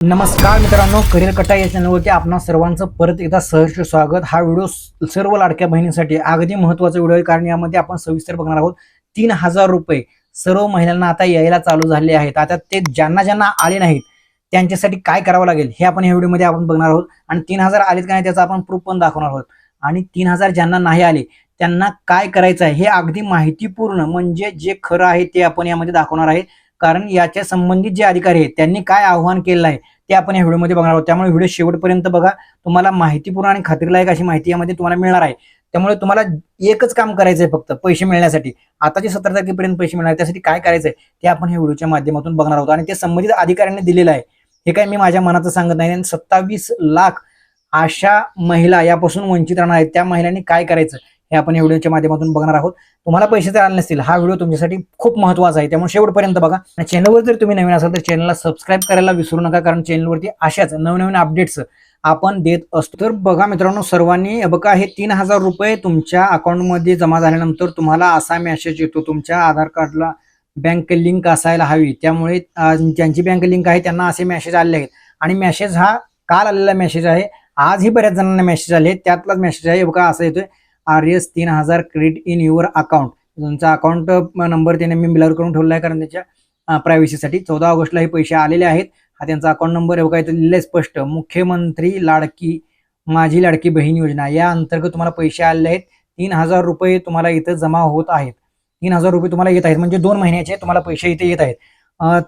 नमस्कार मित्रांनो करिअर कटा या चॅनलवरती आपणा सर्वांचं परत एकदा सहर्ष स्वागत. हा व्हिडिओ सर्व लाडक्या बहिणींसाठी अगदी महत्त्वाचा व्हिडिओ आहे कारण यामध्ये आपण सविस्तर बघणार आहोत. तीन हजार रुपये सर्व महिलांना आता यायला चालू झाले आहेत. आता ते ज्यांना ज्यांना आले नाहीत त्यांच्यासाठी काय करावं लागेल हे आपण या व्हिडिओमध्ये आपण बघणार आहोत. आणि तीन हजार आलेत का नाही त्याचा आपण प्रूफ पण दाखवणार आहोत. आणि तीन हजार ज्यांना नाही आले त्यांना काय करायचं आहे हे अगदी माहितीपूर्ण म्हणजे जे खरं आहे ते आपण यामध्ये दाखवणार आहे. कारण याच्या संबंधित जे अधिकारी आहेत त्यांनी काय आव्हान केलेलं आहे ते आपण या व्हिडिओमध्ये बघणार आहोत. त्यामुळे व्हिडिओ शेवटपर्यंत बघा. तुम्हाला माहितीपूर्ण आणि खात्रीलायक अशी माहिती यामध्ये तुम्हाला मिळणार आहे. त्यामुळे तुम्हाला एकच काम करायचं आहे फक्त पैसे मिळण्यासाठी. आताचे सतरा तारखेपर्यंत पैसे मिळणार त्यासाठी काय करायचं आहे ते आपण या व्हिडिओच्या माध्यमातून बघणार आहोत. आणि ते संबंधित अधिकाऱ्यांनी दिलेलं आहे. हे काय मी माझ्या मनाचं सांगत नाही. आणि सत्तावीस लाख अशा महिला यापासून वंचित राहणार आहेत. त्या महिलांनी काय करायचं? हे आपण या व्हिडिओच्या माध्यमातून बघणार आहोत. तुम्हाला पैसे जर आले नसतील. हा व्हिडिओ तुमच्यासाठी खूप महत्त्वाचा आहे. त्यामुळे शेवटपर्यंत बघा. आणि चॅनलवर जर तुम्ही नवीन असाल तर चॅनलला सबस्क्राईब करायला विसरू नका. कारण चॅनलवरती अशाच नवनवीन अपडेट्स आपण देत असतो. तर बघा मित्रांनो सर्वांनी बघा हे तीन हजार रुपये तुमच्या अकाउंटमध्ये जमा झाल्यानंतर तुम्हाला असा मेसेज येतो. तुमच्या आधार कार्डला बँक लिंक असायला हवी. त्यामुळे ज्यांची बँक लिंक आहे त्यांना असे मेसेज आलेले आहेत. आणि मेसेज हा काल आलेला मेसेज आहे. आजही बऱ्याच जणांना मेसेज आले त्यातलाच मेसेज आहे. बघा असा येतोय. आर एस तीन हजार क्रेडिट इन युअर अकाउंट तुमचा अकाउंट नंबर त्याने मी ब्लर करून ठेवला आहे कारण त्याच्या प्रायव्हसीसाठी चौदा ऑगस्टला हे पैसे आलेले आहेत. हा त्यांचा अकाउंट नंबर एवढा बघा लिहिलं आहे स्पष्ट. मुख्यमंत्री लाडकी माझी लाडकी बहीण योजना. या अंतर्गत तुम्हाला पैसे आलेले आहेत. तीन हजार रुपये तुम्हाला इथं जमा होत आहेत. तीन हजार रुपये तुम्हाला येत आहेत. म्हणजे दोन महिन्याचे तुम्हाला पैसे इथे येत आहेत.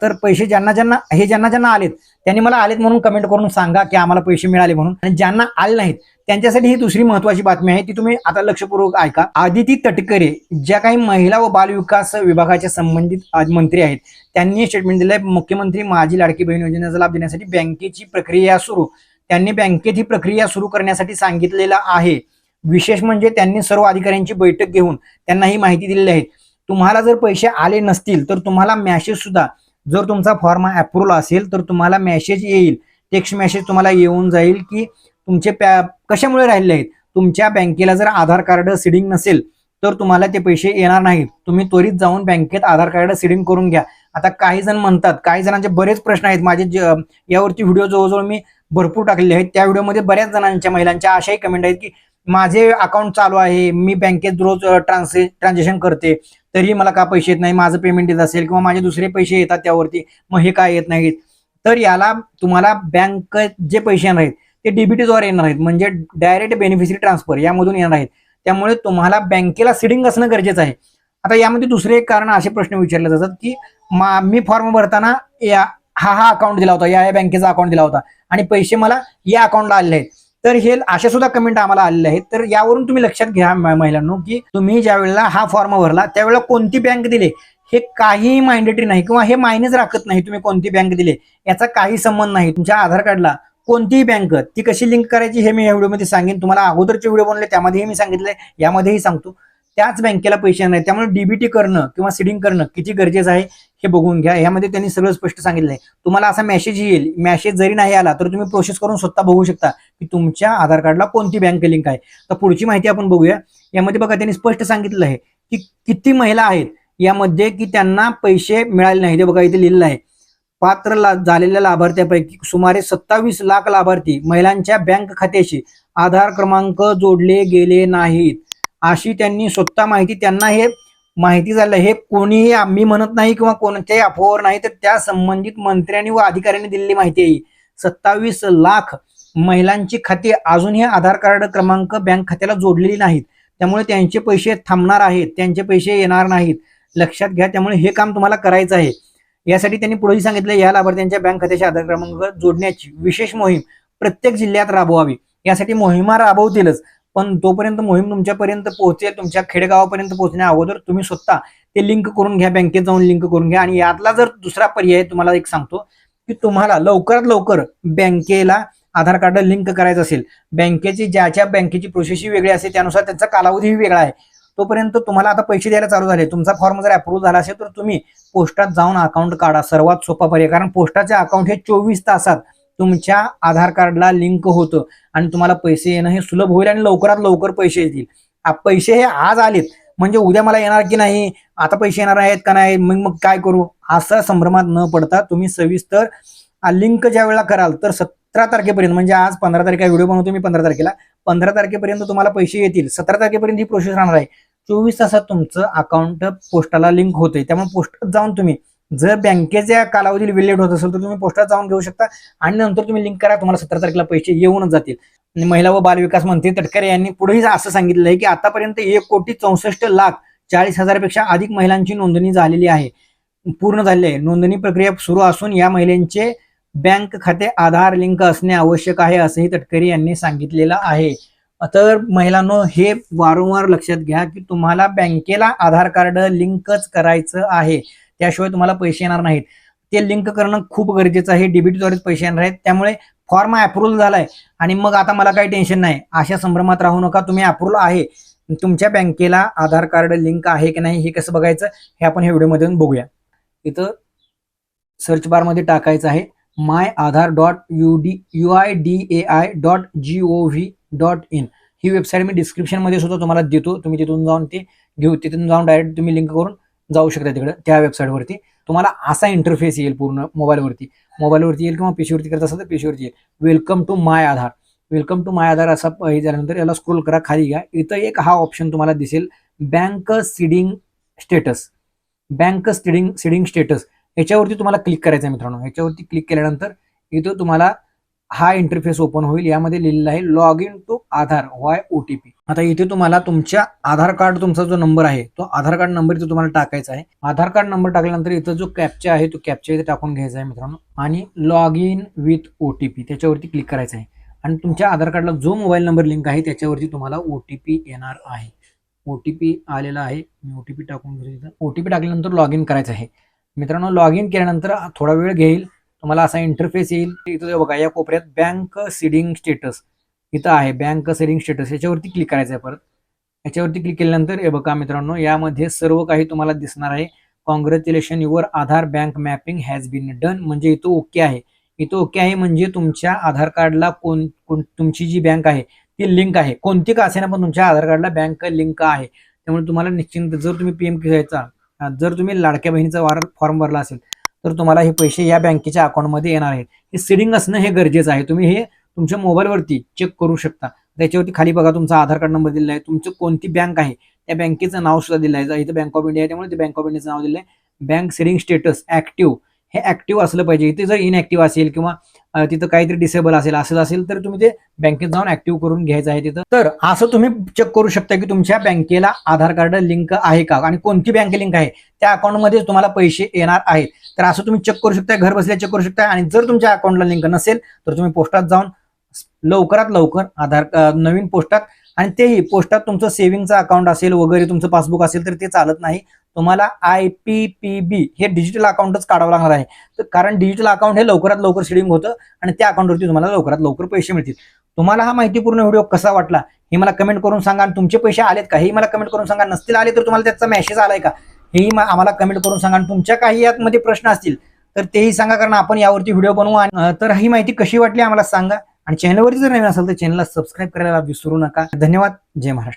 तर पैसे ज्यांना ज्यांना हे ज्यांना ज्यांना आलेत त्यांनी मला आलेत म्हणून कमेंट करून सांगा की आम्हाला पैसे मिळाले म्हणून. आणि ज्यांना आले नाहीत त्यांच्यासाठी ही दुसरी महत्वाची बातमी आहे ती तुम्ही आता लक्षपूर्वक ऐका. आदिती तटकरे ज्या काही महिला व बालविकास विभागाच्या संबंधित आज मंत्री आहेत त्यांनी स्टेटमेंट दिलंय मुख्यमंत्री माझी लाडकी बहीण योजनेचा लाभ देण्यासाठी बँकेची प्रक्रिया सुरू. त्यांनी बँकेत ही प्रक्रिया सुरू करण्यासाठी सांगितलेलं आहे. विशेष म्हणजे त्यांनी सर्व अधिकाऱ्यांची बैठक घेऊन त्यांना ही माहिती दिलेली आहे. तुम्हाला जर पैसे आले नसतील तर तुम्हाला मॅसेज सुद्धा जर तुमचा फॉर्म अप्रूव्हल असेल तर तुम्हाला मेसेज येईल. टेक्स्ट मेसेज तुम्हाला येऊन जाईल की तुमचे पॅ कशामुळे राहिले आहेत? तुमच्या बँकेला जर आधार कार्ड सिडिंग नसेल तर तुम्हाला ते पैसे येणार नाहीत. तुम्ही त्वरित जाऊन बँकेत आधार कार्ड सिडिंग करून घ्या. आता काही जण म्हणतात काही जणांचे बरेच प्रश्न आहेत. माझे ज- यावरती व्हिडिओ जवळजवळ मी भरपूर टाकलेले आहेत. त्या व्हिडिओमध्ये बऱ्याच जणांच्या महिलांच्या अशाही कमेंट आहेत की माझे अकाउंट चालू आहे. मी बँकेत रोज ट्रान्से ट्रान्झॅक्शन करते. तरी मला का पैसे येत नाही? माझं पेमेंट येत असेल किंवा माझे दुसरे पैसे येतात त्यावरती मग हे काय येत नाहीत? तर याला तुम्हाला बँक जे पैसे आहेत ते डीबीटीद्वारे येणार आहेत. म्हणजे डायरेक्ट बेनिफिशरी ट्रान्सफर यामधून येणार आहेत. त्यामुळे तुम्हाला बँकेला सिडिंग असणं गरजेचं आहे. आता यामध्ये दुसरे एक कारण असे प्रश्न विचारले जातात की मा मी फॉर्म भरताना या हा हा अकाउंट दिला होता. या या बँकेचा अकाउंट दिला होता. आणि पैसे मला या अकाउंटला आलेले आहेत. तर हे अशा सुद्धा कमेंट आम्हाला आलेले आहेत. तर यावरून तुम्ही लक्षात घ्या महिलांनो की तुम्ही ज्या वेळेला हा फॉर्म भरला त्यावेळेला कोणती बँक दिले? हे काहीही मायंडेटरी नाही किंवा हे मायनेच राखत नाही तुम्ही कोणती बँक दिले. याचा काही संबंध नाही. तुमच्या आधार कार्डला कोणतीही बँक ती कशी लिंक करायची हे मी या व्हिडिओमध्ये सांगेन. तुम्हाला अगोदरचे व्हिडिओ बनले त्यामध्येही मी सांगितलंय यामध्येही सांगतो. त्याच बँकेला पैसे नाही त्यामुळे डीबीटी करणं किंवा सिडिंग करणं किती गरजेचं आहे हे बघून घ्या. यामध्ये त्यांनी सगळं स्पष्ट सांगितलंय. तुम्हाला असा मेसेज येईल मेसेज जरी नाही आला तर तुम्ही प्रोसेस करून स्वतः बघू शकता की तुमच्या आधार कार्डला कोणती बँक लिंक आहे. तर पुढची माहिती आपण बघूया. यामध्ये बघा त्यांनी स्पष्ट सांगितलं आहे की किती महिला आहेत यामध्ये की त्यांना पैसे मिळाले नाही ते बघा इथे लिहिलेलं आहे. पात्र ला झालेल्या लाभार्थ्यापैकी सुमारे सत्तावीस लाख लाभार्थी महिलांच्या बँक खात्याशी आधार क्रमांक जोडले गेले नाहीत. अशी त्यांनी स्वतः माहिती त्यांना हे माहिती झालं. हे कोणीही आम्ही म्हणत नाही किंवा कोणत्याही अफवावर नाही तर त्या संबंधित मंत्र्यांनी व अधिकाऱ्यांनी दिलेली माहिती आहे सत्तावीस लाख महिलांची खाती अजूनही आधार कार्ड क्रमांक बँक खात्याला जोडलेली नाहीत. त्यामुळे त्यांचे पैसे थांबणार आहेत त्यांचे पैसे येणार नाहीत. लक्षात घ्या त्यामुळे हे काम तुम्हाला करायचं आहे. यासाठी त्यांनी पुढेही सांगितलं या लाभार्थ्यांच्या बँक खात्याशी आधार क्रमांक जोडण्याची विशेष मोहीम प्रत्येक जिल्ह्यात राबवावी. यासाठी मोहिमा राबवतीलच पण तोपर्यंत मोहीम तुमच्यापर्यंत पोहोचेल तुमच्या खेडेगावापर्यंत पोहोचण्या अगोदर तुम्ही स्वतः ते लिंक करून घ्या बँकेत जाऊन लिंक करून घ्या. आणि यातला जर दुसरा पर्याय तुम्हाला एक सांगतो की तुम्हाला लवकरात लवकर बँकेला आधार कार्ड लिंक करायचं असेल. बँकेची ज्याच्या बँकेची प्रोसेस ही वेगळी असेल त्यानुसार त्यांचा कालावधीही वेगळा आहे. तोपर्यंत तुम्हाला आता पैसे द्यायला चालू झाले. तुमचा फॉर्म जर अप्रूव्ह झाला असेल तर तुम्ही पोस्टात जाऊन अकाउंट काढा. सर्वात सोपा पर्याय. कारण पोस्टाचे अकाउंट हे चोवीस तासात तुमच्या आधार कार्डला लिंक होतं आणि तुम्हाला पैसे येणं हे सुलभ होईल आणि लवकरात लवकर पैसे येतील. पैसे हे आज आलेत. म्हणजे उद्या मला येणार की नाही? आता पैसे येणार आहेत का नाही? मग मग काय करू? असा संभ्रमात न पडता तुम्ही सविस्तर लिंक ज्या वेळेला कराल तर सतरा तारखेपर्यंत म्हणजे आज पंधरा तारखेला व्हिडिओ बनवतो मी पंधरा तारखेला पंधरा तारखेपर्यंत तुम्हाला पैसे येतील. सतरा तारखेपर्यंत ही प्रोसेस राहणार आहे. चोवीस तासात तुमचं अकाउंट पोस्टाला लिंक होते त्यामुळे पोस्टात जाऊन तुम्ही जर बँकेच्या कालावधीत विलेट होत असेल तर तुम्ही पोस्टात जाऊन घेऊ शकता. आणि नंतर तुम्ही लिंक करा तुम्हाला सतरा तारखेला पैसे येऊनच जातील. आणि महिला व बालविकास मंत्री तटकरे यांनी पुढेही असं सांगितलं आहे की आतापर्यंत एक कोटी चौसष्ट लाख चाळीस हजारपेक्षा अधिक महिलांची नोंदणी झालेली आहे. पूर्ण झाली आहे. नोंदणी प्रक्रिया सुरू असून या महिलांचे बँक खाते आधार लिंक असणे आवश्यक आहे असंही तटकरे यांनी सांगितलेलं आहे. तर महिलांनो हे वारंवार लक्षात घ्या की तुम्हाला बँकेला आधार कार्ड लिंकच करायचं आहे. त्याशिवाय तुम्हाला पैसे येणार नाहीत. ते लिंक करणं खूप गरजेचं आहे. डेबिटद्वारेच पैसे येणार आहेत. त्यामुळे फॉर्म अप्रुव्हल झालाय. आणि मग आता मला काही टेन्शन नाही. अशा संभ्रमात राहू नका. तुम्ही अप्रुव्हल आहे. तुमच्या बँकेला आधार कार्ड लिंक आहे की नाही हे कसं बघायचं हे आपण ह्या व्हिडिओमध्ये बघूया. इथं सर्च बारमध्ये टाकायचं आहे. My Aadhaar dot U D U I D A I dot G O V dot in. He website मी डिस्क्रिप्शनमध्ये सुद्धा तुम्हाला देतो. तुम्ही तिथून जाऊन ते घेऊ. तिथून जाऊन डायरेक्ट तुम्ही लिंक करून जाऊ शकता तिकडे त्या वेबसाईटवरती तुम्हाला असा इंटरफेस येईल पूर्ण मोबाईलवरती मोबाईलवरती येईल किंवा पेशीवरती करत असाल तर पेशीवरती येईल. Welcome to my Aadhaar welcome to my Aadhaar असा हे झाल्यानंतर याला स्क्रोल करा खाली घ्या. इथं एक हा ऑप्शन तुम्हाला दिसेल. Bank seeding status bank seeding seeding status याच्यावरती तुम्हाला क्लिक करायचं आहे मित्रांनो. याच्यावरती क्लिक केल्यानंतर इथं तुम्हाला हा इंटरफेस ओपन होईल. यामध्ये लिहिलेलं आहे log in to Aadhaar via O T P आता इथे तुम्हाला तुमच्या आधार कार्ड तुमचा जो नंबर आहे तो आधार कार्ड नंबर इथे तुम्हाला टाकायचा आहे. आधार कार्ड नंबर टाकल्यानंतर इथं जो कॅपचा आहे तो कॅपचा इथे टाकून घ्यायचा आहे मित्रांनो. आणि log in with O T P त्याच्यावरती क्लिक करायचं आहे. आणि तुमच्या आधार कार्डला जो मोबाईल नंबर लिंक आहे त्याच्यावरती तुम्हाला ओ टी पी येणार आहे. ओ टी पी आलेला आहे. मी ओ टी पी टाकून घेतो ओ टी पी टाकल्यानंतर लॉग इन करायचं आहे. मित्रांनो लॉग इन केल्यानंतर थोडा वेळ घेईल. तुम्हाला असा इंटरफेस येईल. इथं बघा या कोपऱ्यात बँक सीडिंग स्टेटस इथं आहे. बँक सेडिंग स्टेटस याच्यावरती क्लिक करायचं आहे परत. याच्यावरती क्लिक केल्यानंतर हे बघा मित्रांनो यामध्ये सर्व काही तुम्हाला दिसणार आहे. Congratulation your Aadhaar bank mapping has been done म्हणजे इथं ओके आहे. इथं ओके आहे म्हणजे तुमच्या आधार कार्डला कोण कोण तुमची जी बँक आहे ती लिंक आहे. कोणती का असेना पण तुमच्या आधार कार्डला बँक लिंक आहे. त्यामुळे तुम्हाला निश्चिंत जर तुम्ही पीएम किसायचा जर तुम्ही लाडक्या बहिणीचा वार फॉर्म भरला असेल तर तुम्हाला हे पैसे या बँकेच्या अकाउंटमध्ये येणार आहेत. हे सिडिंग असणं हे गरजेचं आहे. तुम्ही हे तुमच्या मोबाईलवरती चेक करू शकता. त्याच्यावरती खाली बघा तुमचा आधार कार्ड नंबर दिलेला आहे. तुमचं कोणती बँक आहे त्या बँकेचं नाव सुद्धा दिलं आहे. इथं बँक ऑफ इंडिया आहे त्यामुळे ते बँक ऑफ इंडियाचं नाव दिलं आहे. बँक सिडिंग स्टेटस ऍक्टिव्ह हे ऍक्टिव्ह असलं पाहिजे. इथे जर इनऍक्टिव्ह असेल किंवा तिथं काहीतरी डिसेबल असेल असं असेल तर तुम्ही ते बँकेत जाऊन ऍक्टिव्ह करून घ्यायचं आहे तिथं. तर असं तुम्ही चेक करू शकता की तुमच्या बँकेला आधार कार्ड लिंक आहे का? आणि कोणती बँक लिंक आहे? त्या अकाउंटमध्ये तुम्हाला पैसे येणार आहेत. तर असं तुम्ही चेक करू शकता घर बसल्या चेक करू शकता. आणि जर तुमच्या अकाउंटला लिंक नसेल तर तुम्ही पोस्टात जाऊन लवकरात लवकर आधार नवीन पोस्टात आणि तेही पोस्टात तुमचं सेव्हिंगचं अकाउंट असेल वगैरे तुमचं पासबुक असेल तर ते चालत नाही. तुम्हाला आय पी पी बी हे डिजिटल अकाउंटच काढावं लागणार आहे. तर कारण डिजिटल अकाउंट हे लवकरात लवकर सेडिंग होतं आणि त्या अकाउंटवरती तुम्हाला लवकरात लवकर पैसे मिळतील. तुम्हाला हा माहितीपूर्ण व्हिडिओ कसा वाटला हे मला कमेंट करून सांगा आणि तुमचे पैसे आलेत का? हे मला कमेंट करून सांगा. नसतील आले तर तुम्हाला त्याचा मेसेज आलाय का? हेही आम्हाला कमेंट करून सांगा आणि तुमच्या काही यामध्ये प्रश्न असतील तर तेही सांगा कारण आपण यावरती व्हिडिओ बनवू आणि तर ही माहिती कशी वाटली आम्हाला सांगा. आणि चॅनलवरती जर नवीन असेल तर चॅनलला सबस्क्राईब करायला विसरू नका. धन्यवाद. जय महाराष्ट्र.